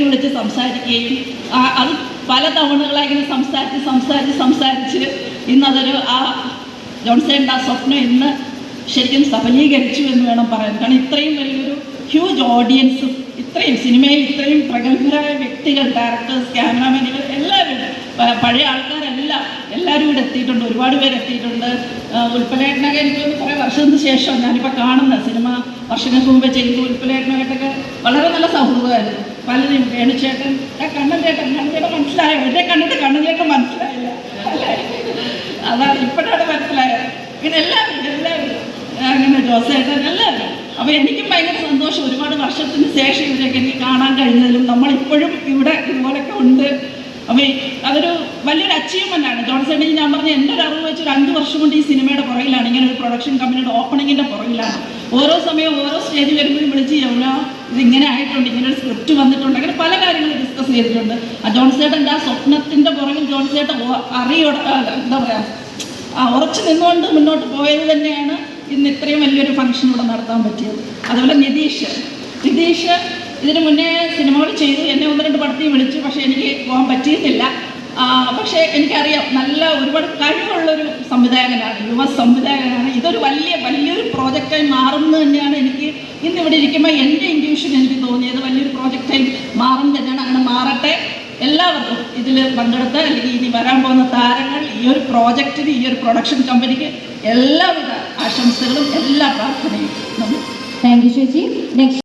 ഇടയ്ക്ക് വിളിച്ച് സംസാരിക്കുകയും അത് പല തവണകളായി സംസാരിച്ച് സംസാരിച്ച് സംസാരിച്ച് ഇന്നതൊരു ആ ജോൺസേന്റെ ആ സ്വപ്നം ഇന്ന് ശരിക്കും സഫലീകരിച്ചു എന്ന് വേണം പറയാൻ. കാരണം ഇത്രയും വലിയൊരു ഹ്യൂജ് ഓഡിയൻസ് ഇത്രയും സിനിമയിൽ ഇത്രയും പ്രഗത്ഭരായ വ്യക്തികൾ ഡയറക്ടേഴ്സ് ക്യാമറാമാനുകൾ എല്ലാവരും പഴയ ആൾക്കാരെല്ലാം എല്ലാവരും ഇവിടെ എത്തിയിട്ടുണ്ട്. ഒരുപാട് പേര് എത്തിയിട്ടുണ്ട്. ഉൽപ്പലേട്ടനൊക്കെ എനിക്ക് കുറേ വർഷത്തിന് ശേഷം ഞാനിപ്പോൾ കാണുന്ന സിനിമ വർഷങ്ങൾക്ക് മുമ്പ് ചെയ്തു ഉൽപ്പലേട്ടനായിട്ടൊക്കെ വളരെ നല്ല സൗഹൃദമായിരുന്നു. പലരും വേണുചേട്ടൻ കണ്ണൻ ചേട്ടൻ കണ്ണൻ ചേട്ടൻ മനസ്സിലായോ? എന്നെ കണ്ടിട്ട് കണ്ണൻ ചേട്ടൻ മനസ്സിലായില്ല. അതാണ് ഇപ്പോഴാണ് മനസ്സിലായത്. പിന്നെ എല്ലാവരും എല്ലാവരും അങ്ങനെ ജോസേട്ടൻ എല്ലാവരും. അപ്പോൾ എനിക്കും ഭയങ്കര സന്തോഷം. ഒരുപാട് വർഷത്തിന് ശേഷം ഇവരൊക്കെ എനിക്ക് കാണാൻ കഴിഞ്ഞതിലും നമ്മളിപ്പോഴും ഇവിടെ ഇതുപോലൊക്കെ ഉണ്ട്. അപ്പോൾ അതൊരു വലിയൊരു അച്ചീവ്മെന്റ് ആണ്. ജോൺസേട്ടൻ ഞാൻ പറഞ്ഞ എന്റെ ഒരു അറിവ് വെച്ച് അഞ്ച് വർഷം കൊണ്ട് ഈ സിനിമയുടെ പുറകിലാണ്. ഇങ്ങനെ ഒരു പ്രൊഡക്ഷൻ കമ്പനിയുടെ ഓപ്പണിങ്ങിന്റെ പുറകിലാണ്. ഓരോ സമയവും ഓരോ സ്റ്റേജ് വരുമ്പോഴും വിളിച്ച് എവിടെ ഇതിങ്ങനെ ആയിട്ടുണ്ട് ഇങ്ങനെ ഒരു സ്ക്രിപ്റ്റ് വന്നിട്ടുണ്ട്. അങ്ങനെ പല കാര്യങ്ങളും ഡിസ്കസ് ചെയ്തിട്ടുണ്ട്. ആ ജോൺസേട്ടന്റെ ആ സ്വപ്നത്തിന്റെ പുറകിൽ ജോൺസേട്ടൻ അറിയോ എന്താ പറയുക ഉറച്ചു നിന്നുകൊണ്ട് മുന്നോട്ട് പോയത് തന്നെയാണ് ഇന്ന് ഇത്രയും വലിയൊരു ഫംഗ്ഷൻ ഇവിടെ നടത്താൻ പറ്റിയത്. അതുപോലെ നിതീഷ്. നിതീഷ് ഇതിനു മുന്നേ സിനിമകൾ ചെയ്തു. എന്നെ ഒന്ന് രണ്ട് പടത്തിൽ വിളിച്ചു. പക്ഷേ എനിക്ക് പോകാൻ പറ്റിയിട്ടില്ല പക്ഷേ എനിക്കറിയാം നല്ല ഒരുപാട് കഴിവുള്ളൊരു സംവിധായകനാണ് യുവ സംവിധായകനാണ്. ഇതൊരു വലിയ വലിയൊരു പ്രോജക്റ്റായി മാറുന്നത് തന്നെയാണ് എനിക്ക് ഇന്ന് ഇവിടെ ഇരിക്കുമ്പോൾ എന്റെ ഇൻഡ്യൂഷൻ എനിക്ക് തോന്നിയത്. വലിയൊരു പ്രോജക്റ്റായി മാറുന്നത് തന്നെയാണ്. അങ്ങനെ മാറട്ടെ. എല്ലാവർക്കും ഇതിൽ പങ്കെടുത്ത അല്ലെങ്കിൽ ഇനി വരാൻ പോകുന്ന താരങ്ങൾ ഈ ഒരു പ്രോജക്റ്റിന് ഈ ഒരു പ്രൊഡക്ഷൻ കമ്പനിക്ക് എല്ലാവിധ ആശംസകളും എല്ലാ പ്രാർത്ഥനയും താങ്ക് യു ചേച്ചി. നെക്സ്റ്റ്